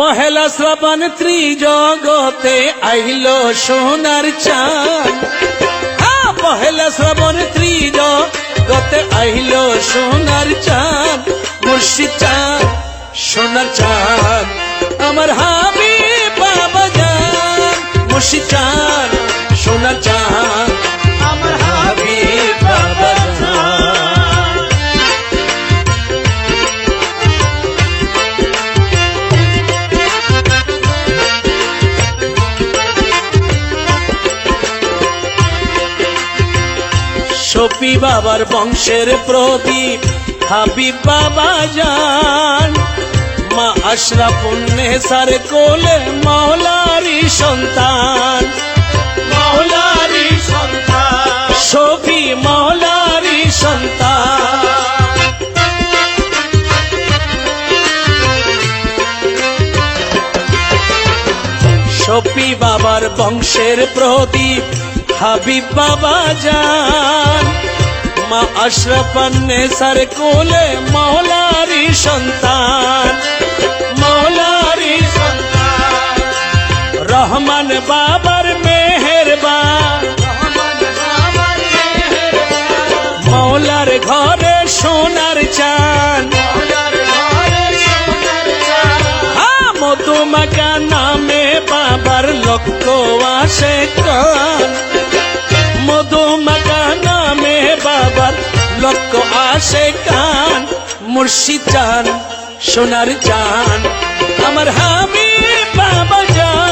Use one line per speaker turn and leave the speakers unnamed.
পহেলা শ্রাবণ ত্রিজগতে আইল সোনার চাঁদ। পহেলা শ্রাবণ ত্রিজগতে আইল সোনার চাঁদ। মুর্শিদ চাঁদ, সোনার চাঁদ। আমার হাবি শফি বাবার বংশের প্রদীপ। হাবিব বাবা যান মা আশরাফুন্নেসার কোলে মাওলারি সন্তান। মাওলারি সন্তান। শফি মাওলারি সন্তান। শফি বাবার বংশের প্রদীপ হাবিব বাবা যান মা আশরাফান্নেসার কোলে মাওলারি সন্তান মাওলারি সন্তান রহমান বাবার মেহেরবান মৌলার ঘরে সোনার চান মধুমাকা নামে বাবার লক্ষ আসে কান লক্ষ আসে কান মুর্শিদ চান সোনার চান আমার হামি বাবা যান